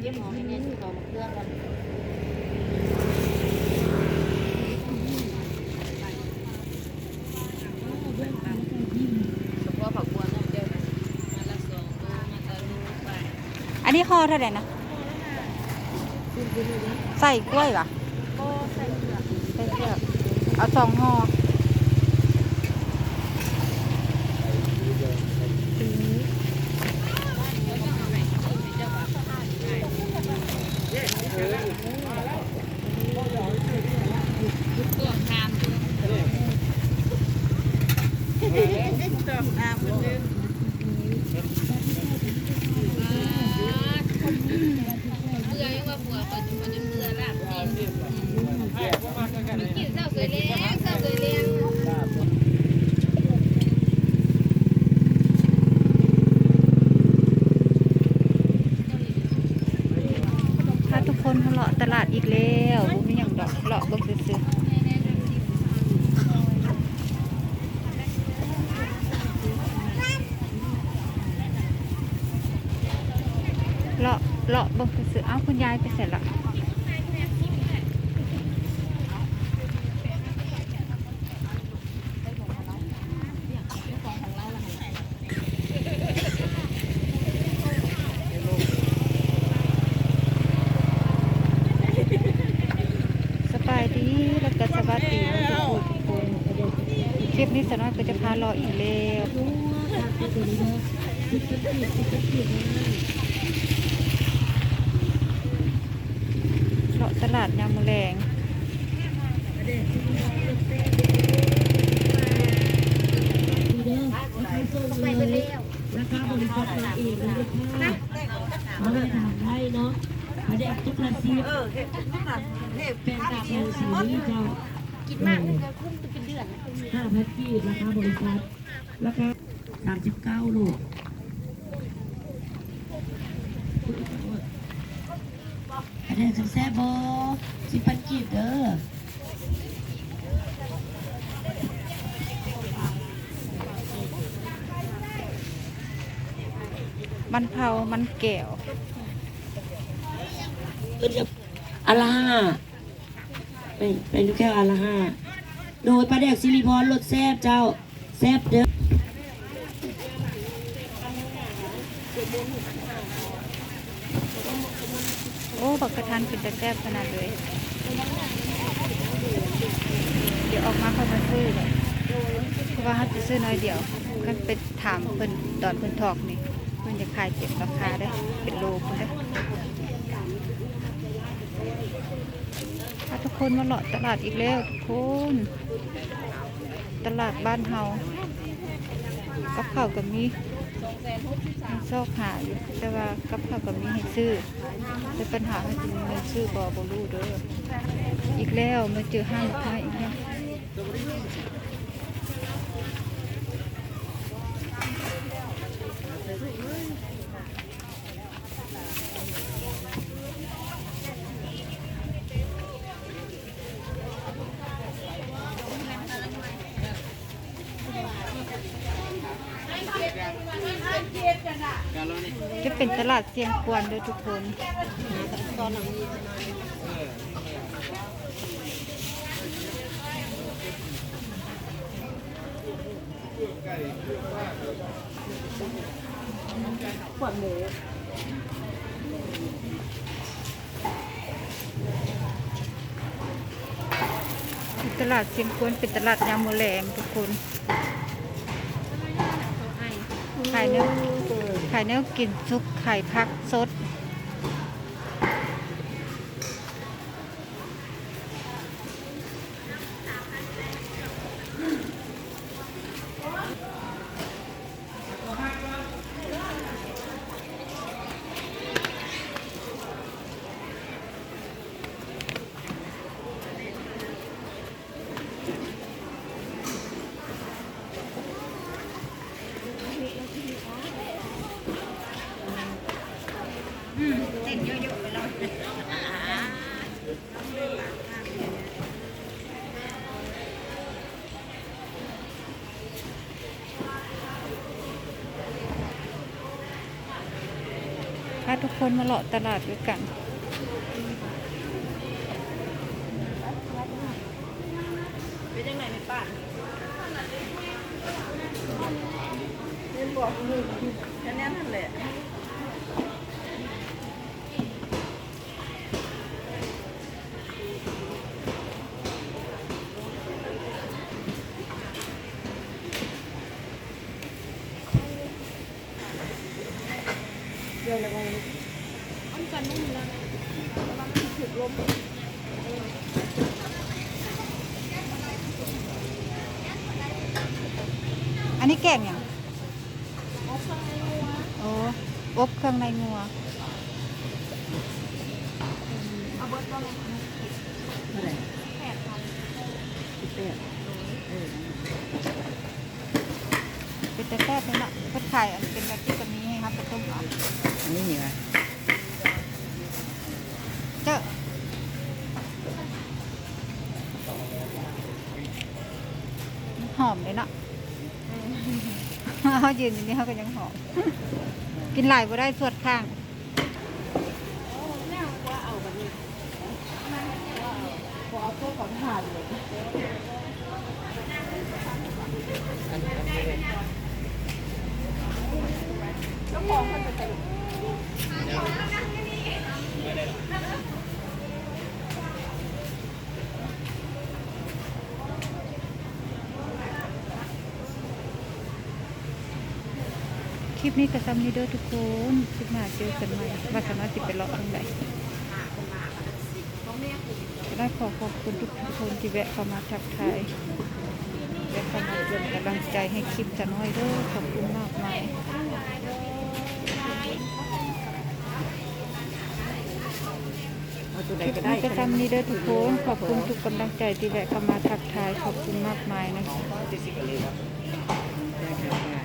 เยี่ยมหมอให้เนี่ยที่เขามาเครื่องกันเฉพาะผักบัวน้องเจ้านะมาละสองโลมาตะลูไปอันนี้คอเท่าไหร่นะใส่กล้วยปะก็ใส่เกลือใส่เชือกเอาสองห่อถ้าทุกคนเขาเลาะตลาดอีกแล้วบ่มีอย่างดอกเลาะเบิ่งซื่อๆ เลาะเลาะเบิ่งซื่อเอาคุณยายไปเสร็จละสบายดีแล้วก็สวัสดีทุกคนทุกคนคลิปนี้สน้อยก็จะพาเลาะอีกแล้วเลาะ ตลาดยามมอแรงไปไปเร็วราคาบริการตัวเองเลยค่ะเอาไปถามได้เนาะเอาได้ทุกราศีเป็นกาแฟสีเจ้ากินมากมันจะคุ้มเป็นเดือนห้าพันกีบราคาบริการราคาสามสิบเก้าลู กอันนแซ่บโบสิบพันกีบเด้อมันเผามันแก้วอาลาห้าไปไปดูแค่อาลาห้าโดยปลาแดกซิลิพรรสแซบเจ้า แซบเด้อ โอ้บักกระทันเป็นแต่แซ่บขนาดเลย เดี๋ยวออกมาเขามาซื้อเลยเพราะว่าเขาจะซื้อน้อยเดียวก็ไปถามเพิ่นตอนเพิ่นทอกนี่เพิ่นจะขายเก็บราคาได้เป็นโลเพิ่นได้ทุกคนมาเลาะตลาดอีกแล้วทุกคนตลาดบ้านเฮากับข้าวก็มี ซอกหาอยู่แต่ว่ากับข้าวก็มีให้ซื้อแต่ปัญหาคือมันซื้อบอบรูเด้ออีกแล้วมาเจอห้างค้าอีกแล้ว จะเป็นตลาดเสียงควรเด้อทุกคนตอนหลังขวดหมูตลาดเชียงควรเป็นตลาดยามมแรงทุกคนขายเนื้อ ขายเนื้อกินซุปไข่พักสด ถ้าทุกคนมาเลาะตลาดด้วยกันเป็นยังไงในป่านเล่นบอกหนึ่งแค่นั้นนั่นแหละ อันนี้แกงอย่างโอ้อบเครื่องในงัวเท่าไหร่แปดแปดเออเป็นแต่แซ่บเลยเนาะเพิ่นขายอันเป็นแบบที่ก็มีให้ครับเป็น อมเลยเนาะเขายืนอยู่นี่เขาก็ยังหอม กินหลายบ่ได้สวดข้างพอเอาตัวของผ่านเลย คลิปนี้ก็ซ้ำนี้เด้อทุกคนคลิปหน้าเจอกันใหม่ว่าสามารถติดไปเลาะทางใดก็ได้ขอขอบคุณทุกคนที่แวะเข้ามาทักทายแวะเข้ามาเป็นกำลังใจให้คลิปจะน้อยเด้อขอบคุณมากมายเอาตัวคใดลิปก็ได้นี้ก็ซ้ำนี้เด้อทุกคนขอบคุณทุกกำลังใจที่แวะเข้ามาทักทายขอบคุณมากมายนะคะ